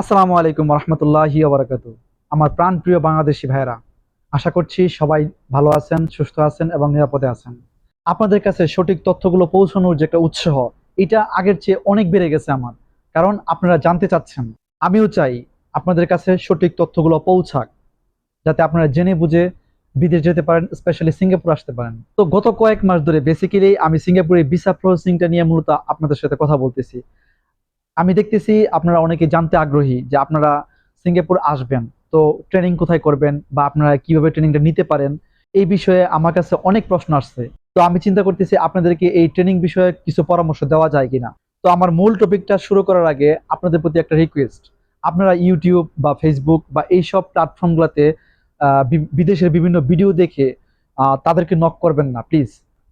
আসসালামু আলাইকুম রহমতুল্লাহি ওবরাকাত আমার প্রাণ প্রিয় বাংলাদেশি ভাইয়েরা, আশা করছি সবাই ভালো আছেন, সুস্থ আছেন এবং নিরাপদে আছেন। আপনাদের কাছে সঠিক তথ্যগুলো পৌঁছানোর যে একটা উৎসাহ এটা আগের চেয়ে অনেক বেড়ে গেছে আমার, কারণ আপনারা জানতে চাচ্ছেন। আমিও চাই আপনাদের কাছে সঠিক তথ্যগুলো পৌঁছাক, যাতে আপনারা জেনে বুঝে বিদেশ যেতে পারেন স্পেশালি সিঙ্গাপুর আসতে পারেন। তো গত কয়েক মাস ধরে বেসিক্যালি আমি সিঙ্গাপুরে ভিসা প্রসেসিংটা নিয়ে মূলত আপনাদের সাথে কথা বলতেছি। আমি দেখতেছি আপনারা অনেকে জানতে আগ্রহী যে আপনারা সিঙ্গাপুর আসবেন। তো ট্রেনিং কোথায় করবেন বা আপনারা কীভাবে ট্রেনিংটা নিতে পারেন, এই বিষয়ে আমার কাছে অনেক প্রশ্ন আসছে। তো আমি চিন্তা করতেছি আপনাদেরকে এই ট্রেনিং বিষয়ে কিছু পরামর্শ দেওয়া যায় কিনা। তো আমার মূল টপিকটা শুরু করার আগে আপনাদের প্রতি একটা রিকোয়েস্ট আপনারা ইউটিউব বা ফেসবুক বা এইসব প্ল্যাটফর্মগুলোতে বিদেশের বিভিন্ন ভিডিও দেখে তাদেরকে নক করবেন না প্লিজ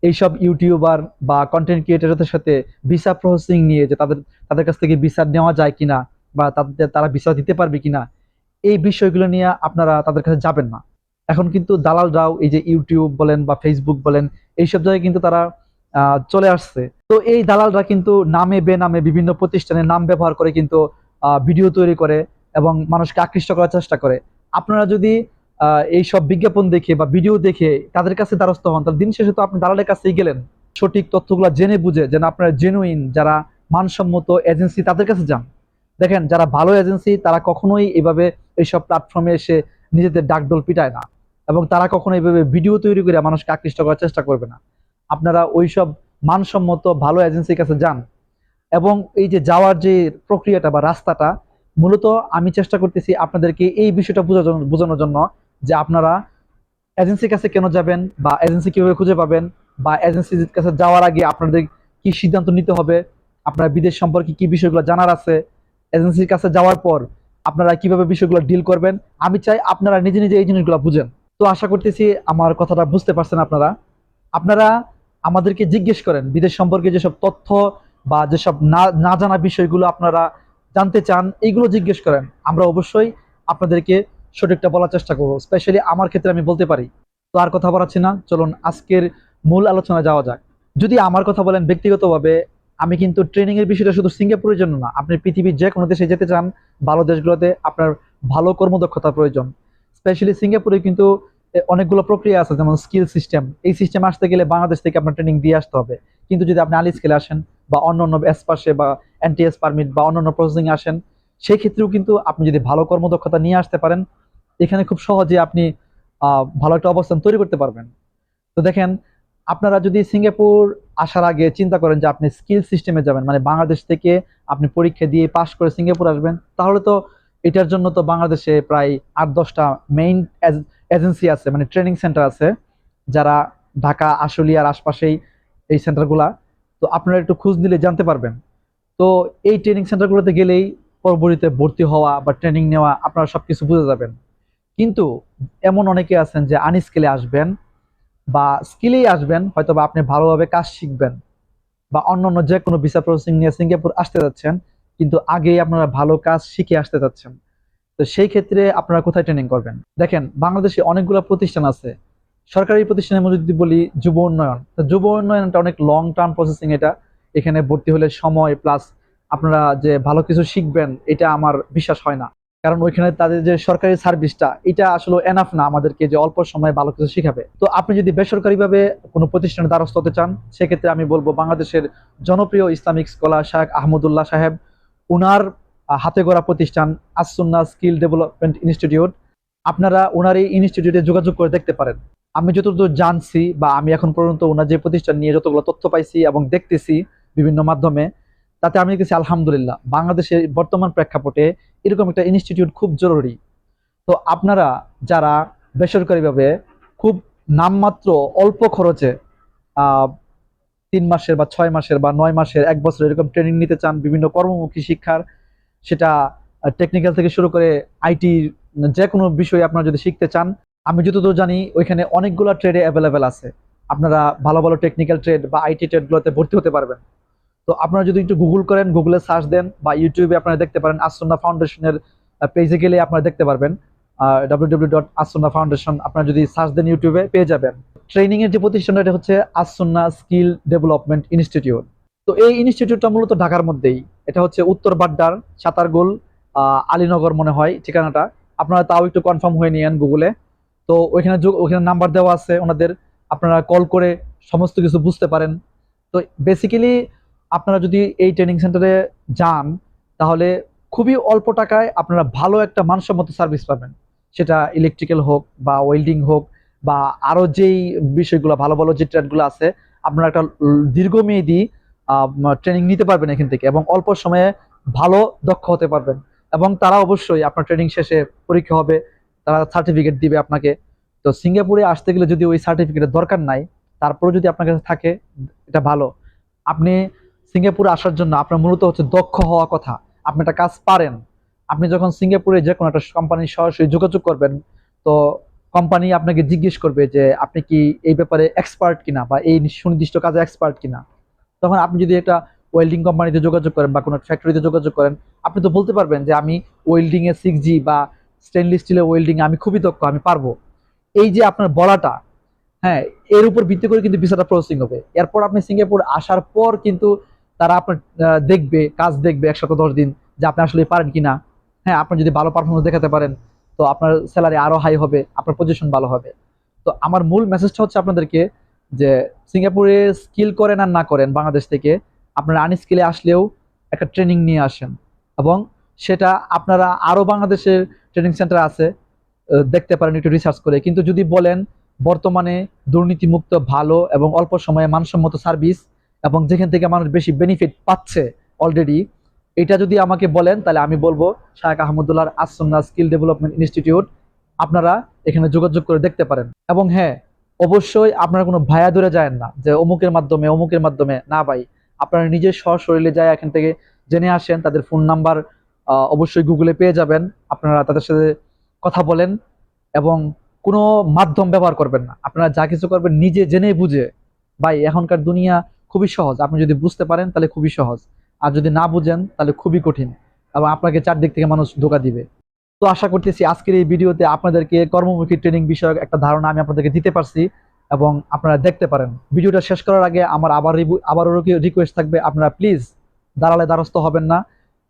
এইসব ইউটিউবার বা কন্টেন্ট ক্রিয়েটারদের সাথে ভিসা প্রসেসিং নিয়ে যে তাদের তাদের কাছ থেকে ভিসা নেওয়া যায় কিনা বা তাদের, তারা ভিসা দিতে পারবে কিনা, এই বিষয়গুলো নিয়ে আপনারা তাদের কাছে যাবেন না। এখন কিন্তু দালালরাও এই যে ইউটিউব বলেন বা ফেসবুক বলেন, এইসব জায়গায় কিন্তু তারা চলে আসছে। তো এই দালালরা কিন্তু নামে বেনামে বিভিন্ন প্রতিষ্ঠানের নাম ব্যবহার করে কিন্তু ভিডিও তৈরি করে এবং মানুষকে আকৃষ্ট করার চেষ্টা করে। আপনারা যদি এই সব বিজ্ঞাপন দেখে বা ভিডিও দেখে তাদের কাছে দ্বারস্থ হন, তাহলে দিন শেষে তো আপনি দালালের কাছেই গেলেন। সঠিক তথ্যগুলো জেনে বুঝে যেন আপনারা জেনুইন যারা মানসম্মত এজেন্সি তাদের কাছে যান। দেখেন, যারা ভালো এজেন্সি তারা কখনোই এভাবে এইসব প্ল্যাটফর্মে এসে নিজেদের ডাকডোল পিটায় না। এবং তারা কখনো এইভাবে ভিডিও তৈরি করে মানুষকে আকৃষ্ট করার চেষ্টা করবে না। আপনারা ওইসব মানসম্মত, ভালো এজেন্সির কাছে যান। এবং এই যে যাওয়ার যে প্রক্রিয়াটা বা রাস্তাটা, মূলত আমি চেষ্টা করতেছি আপনাদেরকে এই বিষয়টা বোঝানোর জন্য যে আপনারা এজেন্সির কাছে কেন যাবেন বা এজেন্সি কীভাবে খুঁজে পাবেন বা এজেন্সির কাছে যাওয়ার আগে আপনাদের কি সিদ্ধান্ত নিতে হবে, আপনার বিদেশ সম্পর্কে কি বিষয়গুলো জানার আছে এজেন্সির কাছে যাওয়ার পর আপনারা কীভাবে বিষয়গুলো ডিল করবেন, আমি চাই আপনারা নিজে নিজে এই জিনিসগুলো বুঝেন। তো আশা করতেছি আমার কথাটা বুঝতে পারছেন আপনারা। আপনারা আমাদেরকে জিজ্ঞেস করেন, বিদেশ সম্পর্কে যেসব তথ্য বা যেসব না না জানা বিষয়গুলো আপনারা জানতে চান, এইগুলো জিজ্ঞেস করেন। আমরা অবশ্যই আপনাদেরকে সঠিকটা বলার চেষ্টা করব। স্পেশালি আমার ক্ষেত্রে আমি বলতে পারি, তো আর কথা বলাচ্ছি না। চলুন, আজকের মূল আলোচনা যাওয়া যাক। যদি আমার কথা বলেন ব্যক্তিগতভাবে, আমি কিন্তু ট্রেনিং এর বিষয়টা শুধু সিঙ্গাপুরের জন্য না, আপনি পৃথিবীর যে কোনো দেশে যেতে চান, ভালো দেশগুলোতে আপনার ভালো কর্মদক্ষতা প্রয়োজন। স্পেশালি সিঙ্গাপুরে কিন্তু অনেকগুলো প্রক্রিয়া আছে, যেমন স্কিল সিস্টেম এই সিস্টেম আসতে গেলে বাংলাদেশ থেকে আপনার ট্রেনিং দিয়ে আসতে হবে। কিন্তু যদি আপনি আলি স্কেলে আসেন বা অন্য অন্য এসপাসে বা এনটিএস পারমিট বা অন্য অন্য প্রসেসিং আসেন সেই ক্ষেত্রেও কিন্তু আপনি যদি ভালো কর্মদক্ষতা নিয়ে আসতে পারেন এখানে খুব সহজে আপনি ভালো একটা অবস্থান তৈরি করতে পারবেন। তো দেখেন, আপনারা যদি সিঙ্গাপুর আসার আগে চিন্তা করেন যে আপনি স্কিল সিস্টেমে যাবেন মানে বাংলাদেশ থেকে আপনি পরীক্ষা দিয়ে পাশ করে সিঙ্গাপুর আসবেন, তাহলে তো এটার জন্য তো বাংলাদেশে প্রায় আট, দশটা মেইন এজেন্সি আছে মানে ট্রেনিং সেন্টার আছে, যারা ঢাকা, আশুলিয়ার আশপাশেই এই সেন্টারগুলা তো আপনারা একটু খোঁজ নিলে জানতে পারবেন। তো এই ট্রেনিং সেন্টারগুলোতে গেলেই পরবর্তীতে ভর্তি হওয়া বা ট্রেনিং নেওয়া আপনারা সব কিছু বুঝে যাবেন। কিন্তু এমন অনেকে আছেন যে আনস্কিলে আসবেন বা স্কিলেই আসবেন হয়তো বা আপনি ভালোভাবে কাজ শিখবেন বা অন্য অন্য যে কোনো ভিসা প্রসেসিং নিয়ে সিঙ্গাপুর আসতে যাচ্ছেন, কিন্তু আগেই আপনারা ভালো কাজ শিখে আসতে যাচ্ছেন। তো সেই ক্ষেত্রে আপনারা কোথায় ট্রেনিং করবেন? দেখেন, বাংলাদেশে অনেকগুলো প্রতিষ্ঠান আছে। সরকারি প্রতিষ্ঠানের মধ্যে যদি বলি যুব উন্নয়ন, তো যুব উন্নয়নটা অনেক লং টার্ম প্রসেসিং এটা। এখানে ভর্তি হলে সময় প্লাস আপনারা যে ভালো কিছু শিখবেন, এটা আমার বিশ্বাস হয় না। কারণ ওইখানে তাদের যে সরকারি সার্ভিসটা, এটা আসলে এনাফ না আমাদেরকে যে অল্প সময়ে ভালো কিছু শিখাবে। তো আপনি যদি বেসরকারিভাবে কোনো প্রতিষ্ঠানে দ্বারস্থ হতে চান, সেক্ষেত্রে আমি বলব বাংলাদেশের জনপ্রিয় ইসলামিক স্কলার শাহেখ আহমদুল্লাহ সাহেব, উনার হাতে গড়া প্রতিষ্ঠান আসুন্না স্কিল ডেভেলপমেন্ট ইনস্টিটিউট। আপনারা ওনার এই ইনস্টিটিউটে যোগাযোগ করে দেখতে পারেন। আমি যতদূর জানছি বা আমি এখন পর্যন্ত ওনার যে প্রতিষ্ঠান নিয়ে যতগুলো তথ্য পাইছি এবং দেখতেছি বিভিন্ন মাধ্যমে তাতে আমি দেখতেছি আলহামদুলিল্লাহ, বাংলাদেশের বর্তমান প্রেক্ষাপটে এরকম একটা ইনস্টিটিউট খুব জরুরি। তো আপনারা যারা বেসরকারিভাবে খুব নামমাত্র অল্প খরচে তিন মাসের বা ছয় মাসের বা নয় মাসের, এক বছর এরকম ট্রেনিং নিতে চান বিভিন্ন কর্মমুখী শিক্ষার, সেটা টেকনিক্যাল থেকে শুরু করে আইটি যে কোনো বিষয় আপনারা যদি শিখতে চান, আমি যতদূর জানি ওইখানে অনেকগুলো ট্রেডে অ্যাভেলেবেল আছে। আপনারা ভালো ভালো টেকনিক্যাল ট্রেড বা আইটি ট্রেডগুলোতে ভর্তি হতে পারবেন। তো আপনারা যদি একটু গুগল করেন গুগলে সার্চ দেন বা ইউটিউবে আপনারা দেখতে পারেন আসন্না ফাউন্ডেশনের পেজে গেলে আপনারা দেখতে পারবেন। W W dot Asanna foundation আপনারা যদি সার্চ দেন ইউটিউবে পেয়ে যাবেন। ট্রেনিং এর যে প্রতিষ্ঠানটা, এটা হচ্ছে আসন্না স্কিল ডেভেলপমেন্ট ইনস্টিটিউট তো এই ইনস্টিটিউটটা মূলত ঢাকার মধ্যেই। এটা হচ্ছে উত্তর বাড্ডার সাতারগোল আলীনগর মনে হয় ঠিকানাটা। আপনারা তাও একটু কনফার্ম হয়ে নিয়েন গুগলে তো ওইখানে ওইখানে নাম্বার দেওয়া আছে ওনাদের। আপনারা কল করে সমস্ত কিছু বুঝতে পারেন। তো বেসিক্যালি আপনারা যদি এই ট্রেনিং সেন্টারে যান, তাহলে খুবই অল্প টাকায় আপনারা ভালো একটা মানসম্মত সার্ভিস পাবেন। সেটা ইলেকট্রিক্যাল হোক বা ওয়েল্ডিং হোক বা আরও যেই বিষয়গুলো, ভালো ভালো যে ট্রেডগুলো আছে, আপনারা একটা দীর্ঘমেয়াদী ট্রেনিং নিতে পারবেন এখান থেকে এবং অল্প সময়ে ভালো, দক্ষ হতে পারবেন। এবং তারা অবশ্যই আপনার ট্রেনিং শেষে পরীক্ষা হবে, তারা সার্টিফিকেট দিবে আপনাকে। তো সিঙ্গাপুরে আসতে গেলে যদি ওই সার্টিফিকেটের দরকার নাই তারপরে যদি আপনার কাছে থাকে, এটা ভালো। আপনি সিঙ্গাপুরে আসার জন্য আপনার মূলত হচ্ছে দক্ষ হওয়া কথা। আপনি একটা কাজ পারেন। আপনি যখন সিঙ্গাপুরে যে কোনো একটা কোম্পানির সরাসরি যোগাযোগ করবেন, তো কোম্পানি আপনাকে জিজ্ঞেস করবে যে, আপনি কি এই ব্যাপারে এক্সপার্ট কিনা বা এই সুনির্দিষ্ট কাজে এক্সপার্ট কিনা? তখন আপনি যদি একটা ওয়েল্ডিং কোম্পানিতে যোগাযোগ করেন বা কোনো ফ্যাক্টরিতে যোগাযোগ করেন, আপনি তো বলতে পারবেন যে, আমি ওয়েল্ডিং এ সিক্স জি বা স্টেনলেস স্টিলের ওয়েল্ডিং আমি খুবই দক্ষ, আমি পারব। এই যে আপনার বলাটা হ্যাঁ এর উপর ভিত্তি করে কিন্তু ভিসাটা প্রসেসিং হবে। এরপর আপনি সিঙ্গাপুর আসার পর কিন্তু তারা আপনার দেখবে, কাজ দেখবে একশত দশ দিন যে আপনি আসলে পারেন কিনা। হ্যাঁ আপনি যদি ভালো পারফরমেন্স দেখাতে পারেন, তো আপনার স্যালারি আরও হাই হবে, আপনার পজিশন ভালো হবে। তো আমার মূল মেসেজটা হচ্ছে আপনাদেরকে যে সিঙ্গাপুরে স্কিল করেন আর না করেন বাংলাদেশ থেকে, আপনারা আনস্কিলে আসলেও একটা ট্রেনিং নিয়ে আসেন। এবং সেটা আপনারা আরও বাংলাদেশের ট্রেনিং সেন্টার আছে দেখতে পারেন, একটু রিসার্চ করে। কিন্তু যদি বলেন, বর্তমানে দুর্নীতিমুক্ত, ভালো এবং অল্প সময়ে মানসম্মত সার্ভিস এবং যেখান থেকে মানুষ বেশি বেনিফিট পাচ্ছে অলরেডি এটা যদি আমাকে বলেন, তাহলে আমি বলব শাহেক আহমদুল্লাহ আসন্না স্কিল ডেভেলপমেন্ট ইনস্টিটিউট আপনারা এখানে যোগাযোগ করে দেখতে পারেন। এবং হ্যাঁ অবশ্যই আপনারা কোনো ভায়া দূরে যায় না যে অমুকের মাধ্যমে অমুকের মাধ্যমে। না ভাই, আপনারা নিজের সশরীরে যায় এখান থেকে জেনে আসেন, তাদের ফোন নাম্বার অবশ্যই গুগলে পেয়ে যাবেন। আপনারা তাদের সাথে কথা বলেন এবং কোনো মাধ্যম ব্যবহার করবেন না। আপনারা যা কিছু করবেন নিজে জেনে বুঝে, ভাই, এখনকার দুনিয়া খুবই সহজ। আপনি যদি বুঝতে পারেন, তাহলে খুবই সহজ। আর যদি না বুঝেন, তাহলে খুবই কঠিন এবং আপনাকে চারদিক থেকে মানুষ ধোকা দিবে। তো আশা করতেছি আজকের এই ভিডিওতে আপনাদেরকে কর্মমুখী ট্রেনিং বিষয়ক একটা ধারণা আমি আপনাদেরকে দিতে পারছি এবং আপনারা দেখতে পারেন। ভিডিওটা শেষ করার আগে আমার আবার আবারও রিকোয়েস্ট থাকবে, আপনারা প্লিজ দাঁড়ালে দ্বারস্থ হবেন না।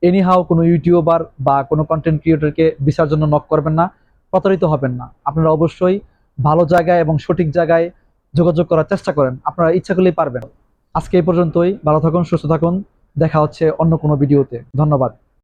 এনিহাও কোনো ইউটিউবার বা কোনো কন্টেন্ট ক্রিয়েটরকে বিচার জন্য নক করবেন না, প্রতারিত হবেন না। আপনারা অবশ্যই ভালো জায়গায় এবং সঠিক জায়গায় যোগাযোগ করার চেষ্টা করেন। আপনারা ইচ্ছা করলেই পারবেন। আজকে এই পর্যন্তই ভালো থাকুন সুস্থ থাকুন দেখা হচ্ছে অন্য কোনো ভিডিওতে। ধন্যবাদ।